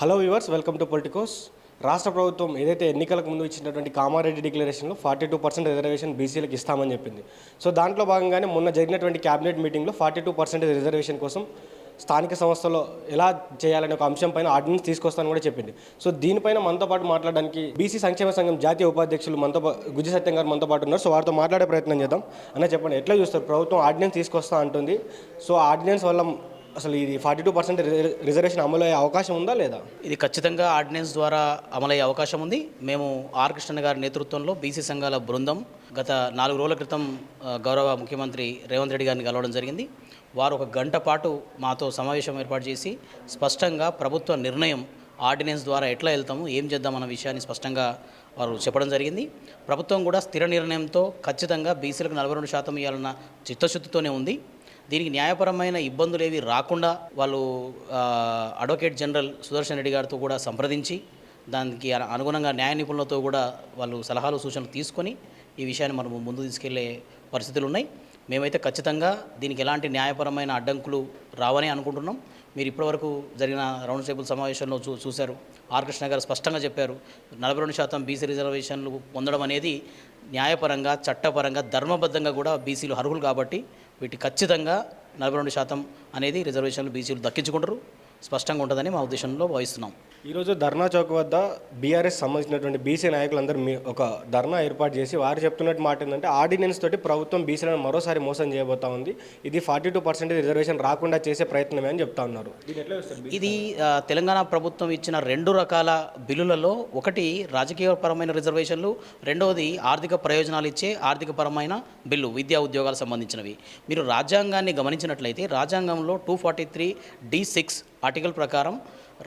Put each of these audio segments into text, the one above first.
Hello viewers welcome to Politicos రాష్ట్ర ప్రభుత్వం ఏదైతే ఎన్నికలకు ముందు ఇచ్చినటువంటి కామారెడ్డి డిక్లరేషన్లో ఫార్టీ టూ పర్సెంట్ రిజర్వేషన్ బీసీలకు ఇస్తామని చెప్పింది. సో దాంట్లో భాగంగానే మొన్న జరిగినటువంటి క్యాబినెట్ మీటింగ్లో ఫార్టీ టూ పర్సెంట్ రిజర్వేషన్ కోసం స్థానిక సంస్థలో ఎలా చేయాలనే ఒక అంశం పైన ఆర్డినెన్స్ తీసుకొస్తానని కూడా చెప్పింది. సో దీనిపైన మనతో పాటు మాట్లాడడానికి బీసీ సంక్షేమ సంఘం జాతీయ ఉపాధ్యక్షులు మనతో గుజ్జి సత్యం గారు మనతో పాటు ఉన్నారు. సో వారితో మాట్లాడే ప్రయత్నం చేద్దాం. అన్న చెప్పండి ఎట్లా చూస్తారు? ప్రభుత్వం ఆర్డినెన్స్ తీసుకొస్తా అంటుంది. సో ఆర్డినెన్స్ వల్ల అసలు ఇది ఫార్టీ టూ పర్సెంట్ రిజర్వేషన్ అమలు అయ్యే అవకాశం ఉందా లేదా? ఇది ఖచ్చితంగా ఆర్డినెన్స్ ద్వారా అమలయ్యే అవకాశం ఉంది. మేము ఆర్ కృష్ణ గారి నేతృత్వంలో బీసీ సంఘాల బృందం గత నాలుగు రోజుల క్రితం గౌరవ ముఖ్యమంత్రి రేవంత్ రెడ్డి గారిని కలవడం జరిగింది. వారు ఒక గంట పాటు మాతో సమావేశం ఏర్పాటు చేసి స్పష్టంగా ప్రభుత్వ నిర్ణయం ఆర్డినెన్స్ ద్వారా ఎట్లా వెళ్తాము ఏం చేద్దాం అన్న విషయాన్ని స్పష్టంగా వారు చెప్పడం జరిగింది. ప్రభుత్వం కూడా స్థిర నిర్ణయంతో ఖచ్చితంగా బీసీలకు నలభై రెండు శాతం ఇవ్వాలన్న చిత్తశుద్ధితోనే ఉంది. దీనికి న్యాయపరమైన ఇబ్బందులు ఏవి రాకుండా వాళ్ళు అడ్వకేట్ జనరల్ సుదర్శన్ రెడ్డి గారితో కూడా సంప్రదించి దానికి అనుగుణంగా న్యాయ నిపుణులతో కూడా వాళ్ళు సలహాలు సూచనలు తీసుకొని ఈ విషయాన్ని మనం ముందు తీసుకెళ్ళే పరిస్థితులు ఉన్నాయి మేమైతే ఖచ్చితంగా దీనికి ఎలాంటి న్యాయపరమైన అడ్డంకులు రావని అనుకుంటున్నాం. మీరు ఇప్పటివరకు జరిగిన రౌండ్ టేబుల్ సమావేశంలో చూ చూశారు. ఆర్ కృష్ణ గారు స్పష్టంగా చెప్పారు. నలభై రెండు శాతం బీసీ రిజర్వేషన్లు పొందడం అనేది న్యాయపరంగా చట్టపరంగా ధర్మబద్ధంగా కూడా బీసీలు అర్హులు కాబట్టి వీటి ఖచ్చితంగా నలభై రెండు శాతం అనేది రిజర్వేషన్లు బీసీలు దక్కించుకుంటారు. స్పష్టంగా ఉంటుందని మా ఉద్దేశంలో భావిస్తున్నాం. ఈరోజు ధర్నా చౌక్ వద్ద బీఆర్ఎస్ సంబంధించినటువంటి బీసీ నాయకులందరూ మీ ఒక ధర్నా ఏర్పాటు చేసి వారు చెప్తున్నట్టు మాట ఏంటంటే ఆర్డినెన్స్ తోటి ప్రభుత్వం బీసీలను మరోసారి మోసం చేయబోతా ఉంది. ఇది ఫార్టీ టూ పర్సెంట్ రిజర్వేషన్ రాకుండా చేసే ప్రయత్నమే అని చెప్తా ఉన్నారు. ఇది తెలంగాణ ప్రభుత్వం ఇచ్చిన రెండు రకాల బిల్లులలో ఒకటి రాజకీయపరమైన రిజర్వేషన్లు రెండవది ఆర్థిక ప్రయోజనాలు ఇచ్చే ఆర్థికపరమైన బిల్లు విద్యా ఉద్యోగాలకు సంబంధించినవి. మీరు రాజ్యాంగాన్ని గమనించినట్లయితే రాజ్యాంగంలో two forty three D six article ప్రకారం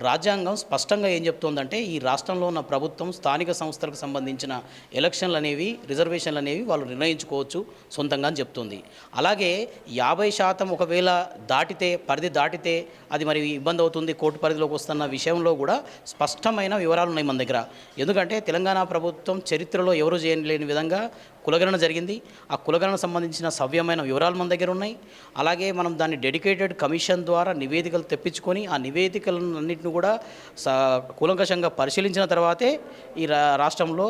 రాజ్యాంగం స్పష్టంగా ఏం చెప్తోందంటే ఈ రాష్ట్రంలో ఉన్న ప్రభుత్వం స్థానిక సంస్థలకు సంబంధించిన ఎలక్షన్లు అనేవి రిజర్వేషన్లు అనేవి వాళ్ళు నిర్ణయించుకోవచ్చు సొంతంగా అని చెప్తుంది. అలాగే యాభై శాతం ఒకవేళ దాటితే పరిధి దాటితే అది మరి ఇబ్బంది అవుతుంది. కోర్టు పరిధిలోకి వస్తున్న విషయంలో కూడా స్పష్టమైన వివరాలు ఉన్నాయి మన దగ్గర. ఎందుకంటే తెలంగాణ ప్రభుత్వం చరిత్రలో ఎవరు చేయలేని విధంగా కులగణన జరిగింది. ఆ కులగణన సంబంధించిన సవ్యమైన వివరాలు మన దగ్గర ఉన్నాయి. అలాగే మనం దాన్ని డెడికేటెడ్ కమిషన్ ద్వారా నివేదికలు తెప్పించుకొని ఆ నివేదికలన్నింటిని కూడా స కూలంకషంగా పరిశీలించిన తర్వాతే ఈ రా రాష్ట్రంలో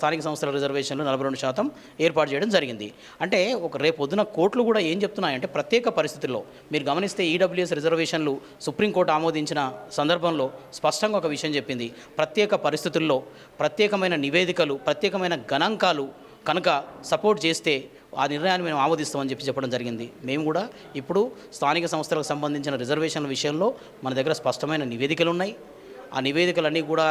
స్థానిక సంస్థల రిజర్వేషన్లు నలభై రెండు శాతం ఏర్పాటు చేయడం జరిగింది. అంటే ఒక రేపొద్దున పొద్దున కోర్టులు కూడా ఏం చెప్తున్నాయంటే ప్రత్యేక పరిస్థితుల్లో మీరు గమనిస్తే ఈడబ్ల్యూఎస్ రిజర్వేషన్లు సుప్రీంకోర్టు ఆమోదించిన సందర్భంలో స్పష్టంగా ఒక విషయం చెప్పింది. ప్రత్యేక పరిస్థితుల్లో ప్రత్యేకమైన నివేదికలు ప్రత్యేకమైన గణాంకాలు కనుక సపోర్ట్ చేస్తే ఆ నిర్ణయాన్ని మేము ఆమోదిస్తామని చెప్పి చెప్పడం జరిగింది. మేము కూడా ఇప్పుడు స్థానిక సంస్థలకు సంబంధించిన రిజర్వేషన్ల విషయంలో మన దగ్గర స్పష్టమైన నివేదికలు ఉన్నాయి. ఆ నివేదికలన్నీ కూడా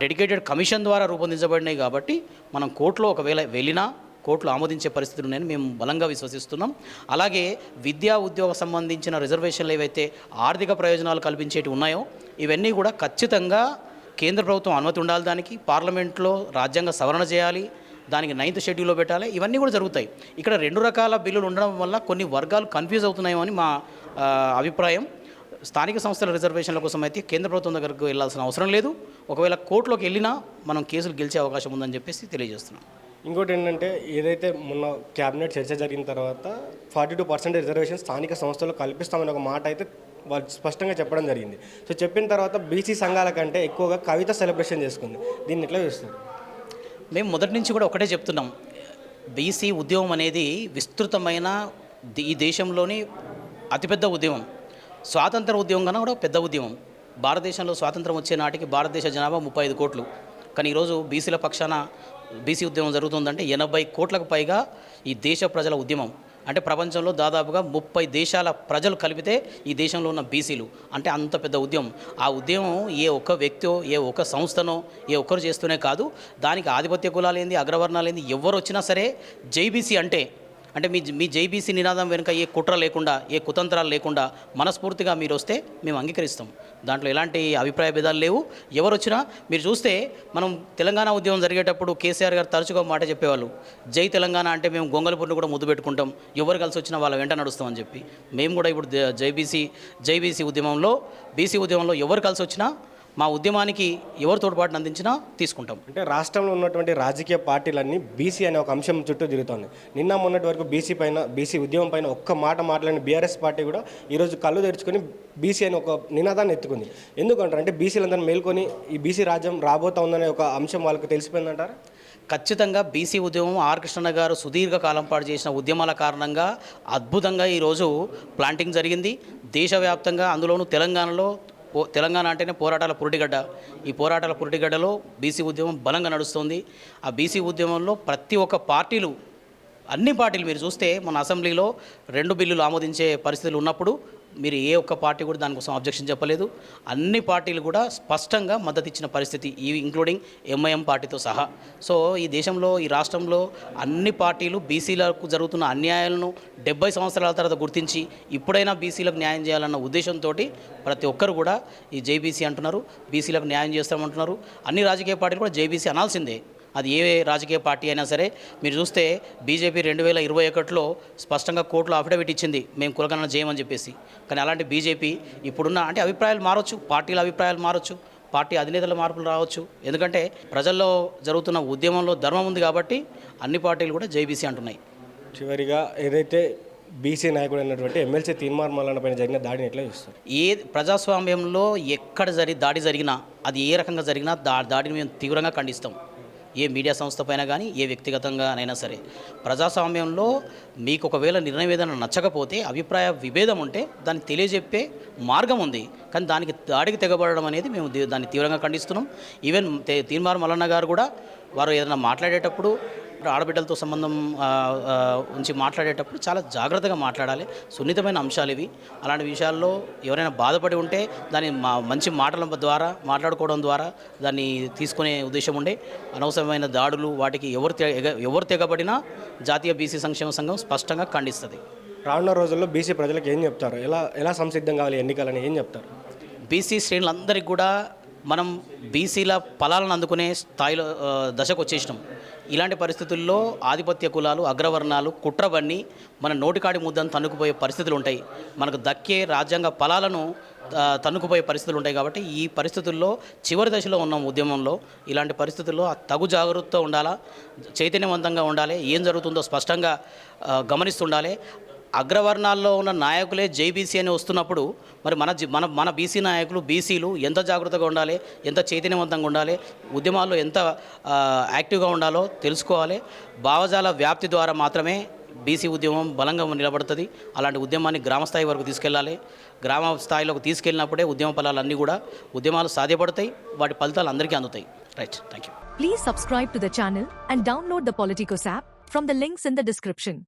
డెడికేటెడ్ కమిషన్ ద్వారా రూపొందించబడినాయి కాబట్టి మనం కోర్టులో ఒకవేళ వెళ్ళినా కోర్టులు ఆమోదించే పరిస్థితులు ఉన్నాయని మేము బలంగా విశ్వసిస్తున్నాం. అలాగే విద్యా ఉద్యోగ సంబంధించిన రిజర్వేషన్లు ఏవైతే ఆర్థిక ప్రయోజనాలు కల్పించేటి ఉన్నాయో ఇవన్నీ కూడా ఖచ్చితంగా కేంద్ర ప్రభుత్వం అనుమతి ఉండాలి దానికి. పార్లమెంట్లో రాజ్యాంగ సవరణ చేయాలి. దానికి నైన్త్ షెడ్యూల్లో పెట్టాలి. ఇవన్నీ కూడా జరుగుతాయి. ఇక్కడ రెండు రకాల బిల్లులు ఉండడం వల్ల కొన్ని వర్గాలు కన్ఫ్యూజ్ అవుతున్నాయని మా అభిప్రాయం. స్థానిక సంస్థల రిజర్వేషన్ల కోసం అయితే కేంద్ర ప్రభుత్వం దగ్గరకు వెళ్ళాల్సిన అవసరం లేదు. ఒకవేళ కోర్టులోకి వెళ్ళినా మనం కేసులు గెలిచే అవకాశం ఉందని చెప్పేసి తెలియజేస్తున్నాం. ఇంకోటి ఏంటంటే ఏదైతే మొన్న క్యాబినెట్ చర్చ జరిగిన తర్వాత ఫార్టీ టూ పర్సెంట్ రిజర్వేషన్ స్థానిక సంస్థలు కల్పిస్తామని ఒక మాట అయితే వాళ్ళు స్పష్టంగా చెప్పడం జరిగింది. సో చెప్పిన తర్వాత బీసీ సంఘాల కంటే ఎక్కువగా కవిత సెలబ్రేషన్ చేసుకుంది. దీన్ని ఎట్లా చూస్తారు? మేము మొదటి నుంచి కూడా ఒకటే చెప్తున్నాం. బీసీ ఉద్యమం అనేది విస్తృతమైన ఈ దేశంలోని అతిపెద్ద ఉద్యమం. స్వాతంత్ర ఉద్యమం కన్నా కూడా పెద్ద ఉద్యమం. భారతదేశంలో స్వాతంత్రం వచ్చే నాటికి భారతదేశ జనాభా ముప్పై ఐదు కోట్లు. కానీ ఈరోజు బీసీల పక్షాన బీసీ ఉద్యమం జరుగుతుందంటే ఎనభై కోట్లకు పైగా ఈ దేశ ప్రజల ఉద్యమం. అంటే ప్రపంచంలో దాదాపుగా ముప్పై దేశాల ప్రజలు కలిపితే ఈ దేశంలో ఉన్న బీసీలు. అంటే అంత పెద్ద ఉద్యమం. ఆ ఉద్యమం ఏ ఒక్క వ్యక్తో ఏ ఒక్క సంస్థనో ఏ ఒక్కరు చేస్తూనే కాదు. దానికి ఆధిపత్య కులాలేంది అగ్రవర్ణాలేంది ఎవరు వచ్చినా సరే జైబీసీ అంటే అంటే మీ మీ జైబీసీ నినాదం వెనుక ఏ కుట్ర లేకుండా ఏ కుతంత్రాలు లేకుండా మనస్ఫూర్తిగా మీరు వస్తే మేము అంగీకరిస్తాం. దాంట్లో ఎలాంటి అభిప్రాయ భేదాలు లేవు. ఎవరు వచ్చినా మీరు చూస్తే మనం తెలంగాణ ఉద్యమం జరిగేటప్పుడు కేసీఆర్ గారు తరచుగా మాట చెప్పేవాళ్ళు. జై తెలంగాణ అంటే మేము గొంగలపూర్ని కూడా ముద్దు పెట్టుకుంటాం. ఎవరు కలిసి వచ్చినా వాళ్ళ వెంట నడుస్తామని చెప్పి. మేము కూడా ఇప్పుడు జైబీసీ జైబీసీ ఉద్యమంలో బీసీ ఉద్యమంలో ఎవరు కలిసి వచ్చినా మా ఉద్యమానికి ఎవరు తోడ్పాటును అందించినా తీసుకుంటాం. అంటే రాష్ట్రంలో ఉన్నటువంటి రాజకీయ పార్టీలన్నీ బీసీ అనే ఒక అంశం చుట్టూ తిరుగుతోంది. నిన్న మొన్నటి వరకు బీసీ పైన బీసీ ఉద్యమం పైన ఒక్క మాట మాట్లాడిన బీఆర్ఎస్ పార్టీ కూడా ఈరోజు కళ్ళు తెరుచుకొని బీసీ అనే ఒక నినాదాన్ని ఎత్తుకుంది. ఎందుకంటారు? అంటే బీసీలందరూ మేల్కొని ఈ బీసీ రాజ్యం రాబోతా ఉందనే ఒక అంశం వాళ్ళకి తెలిసిపోయిందంటారా? ఖచ్చితంగా బీసీ ఉద్యమం ఆర్ కృష్ణ గారు సుదీర్ఘ కాలం పాటు చేసిన ఉద్యమాల కారణంగా అద్భుతంగా ఈరోజు ప్లాంటింగ్ జరిగింది. దేశవ్యాప్తంగా అందులోనూ తెలంగాణలో తెలంగాణ అంటేనే పోరాటాల పురిటిగడ్డ. ఈ పోరాటాల పురిటిగడ్డలో బీసీ ఉద్యమం బలంగా నడుస్తుంది. ఆ బీసీ ఉద్యమంలో ప్రతి ఒక్క పార్టీలు అన్ని పార్టీలు మీరు చూస్తే మన అసెంబ్లీలో రెండు బిల్లులు ఆమోదించే పరిస్థితులు ఉన్నప్పుడు మీరు ఏ ఒక్క పార్టీ కూడా దానికోసం అబ్జెక్షన్ చెప్పలేదు. అన్ని పార్టీలు కూడా స్పష్టంగా మద్దతు ఇచ్చిన పరిస్థితి ఈ ఇంక్లూడింగ్ ఎంఐఎం పార్టీతో సహా. సో ఈ దేశంలో ఈ రాష్ట్రంలో అన్ని పార్టీలు బీసీలకు జరుగుతున్న అన్యాయాలను డెబ్బై సంవత్సరాల తర్వాత గుర్తించి ఇప్పుడైనా బీసీలకు న్యాయం చేయాలన్న ఉద్దేశంతో ప్రతి ఒక్కరు కూడా ఈ జేబీసీ అంటున్నారు బీసీలకు న్యాయం చేస్తామంటున్నారు. అన్ని రాజకీయ పార్టీలు కూడా జేబీసీ అనాల్సిందే. అది ఏ రాజకీయ పార్టీ అయినా సరే మీరు చూస్తే బీజేపీ రెండు వేల ఇరవై ఒకటిలో స్పష్టంగా కోర్టులో అఫిడవిట్ ఇచ్చింది మేము కులగణన చేయమని చెప్పేసి. కానీ అలాంటి బీజేపీ ఇప్పుడున్న అంటే అభిప్రాయాలు మారొచ్చు పార్టీల అభిప్రాయాలు మారొచ్చు పార్టీ అధినేతల మార్పులు రావచ్చు. ఎందుకంటే ప్రజల్లో జరుగుతున్న ఉద్యమంలో ధర్మం ఉంది కాబట్టి అన్ని పార్టీలు కూడా జైబీసీ అంటున్నాయి. చివరిగా ఏదైతే బీసీ నాయకుడు అయినటువంటి ఎమ్మెల్సీ తీర్మార్ మల్లన్న పైన జరిగిన దాడిని ఎట్లా చూస్తారు? ఏ ప్రజాస్వామ్యంలో ఎక్కడ జరి దాడి జరిగినా అది ఏ రకంగా జరిగినా దా దాడిని మేము తీవ్రంగా ఖండిస్తాం. ఏ మీడియా సంస్థపైన కానీ ఏ వ్యక్తిగతంగానైనా సరే. ప్రజాస్వామ్యంలో మీకు ఒకవేళ నిర్ణయం ఏదైనా నచ్చకపోతే అభిప్రాయ విభేదం ఉంటే దాన్ని తెలియజెప్పే మార్గం ఉంది. కానీ దానికి దాడికి తెగబడడం అనేది మేము దాన్ని తీవ్రంగా ఖండిస్తున్నాం. ఈవెన్ తీర్మార్ తీన్మార్ మల్లన్న గారు కూడా వారు ఏదైనా మాట్లాడేటప్పుడు ఆడబిడ్డలతో సంబంధం ఉంచి మాట్లాడేటప్పుడు చాలా జాగ్రత్తగా మాట్లాడాలి. సున్నితమైన అంశాలు ఇవి. అలాంటి విషయాల్లో ఎవరైనా బాధపడి ఉంటే దాన్ని మా మంచి మాటల ద్వారా మాట్లాడుకోవడం ద్వారా దాన్ని తీసుకునే ఉద్దేశం ఉండే. అనవసరమైన దాడులు వాటికి ఎవరు ఎవరు తెగబడినా జాతీయ బీసీ సంక్షేమ సంఘం స్పష్టంగా ఖండిస్తుంది. రానున్న రోజుల్లో బీసీ ప్రజలకు ఏం చెప్తారు? ఎలా ఎలా సంసిద్ధం కావాలి ఎన్నికలని ఏం చెప్తారు? బీసీ శ్రేణులందరికీ కూడా మనం బీసీల ఫలాలను అందుకునే స్థాయిలో దశకు వచ్చేసినాం. ఇలాంటి పరిస్థితుల్లో ఆధిపత్య కులాలు అగ్రవర్ణాలు కుట్రబన్ని మన నోటికాడి ముద్దను తన్నుకుపోయే పరిస్థితులు ఉంటాయి. మనకు దక్కే రాజ్యాంగ ఫలాలను తన్నుకుపోయే పరిస్థితులు ఉంటాయి కాబట్టి ఈ పరిస్థితుల్లో చివరి దశలో ఉన్న ఉద్యమంలో. ఇలాంటి పరిస్థితుల్లో తగు జాగ్రత్త ఉండాలా చైతన్యవంతంగా ఉండాలి ఏం జరుగుతుందో స్పష్టంగా గమనిస్తుండాలి. అగ్రవర్ణాల్లో ఉన్న నాయకులే జైబీసీ అని వస్తున్నప్పుడు మరి మన జి- మన మన బీసీ నాయకులు బీసీలు ఎంత జాగ్రత్తగా ఉండాలి ఎంత చైతన్యవంతంగా ఉండాలి ఉద్యమాల్లో ఎంత యాక్టివ్గా ఉండాలో తెలుసుకోవాలి. భావజాల వ్యాప్తి ద్వారా మాత్రమే బీసీ ఉద్యమం బలంగా నిలబడుతుంది. అలాంటి ఉద్యమాన్ని గ్రామ స్థాయి వరకు తీసుకెళ్ళాలి. గ్రామ స్థాయిలోకి తీసుకెళ్ళినప్పుడే ఉద్యమ ఫలాలన్నీ కూడా ఉద్యమాలు సాధ్యపడతాయి. వాటి ఫలితాలు అందరికీ అందుతాయి. Right thank you please subscribe to the channel and download the Politicos app from the links in the description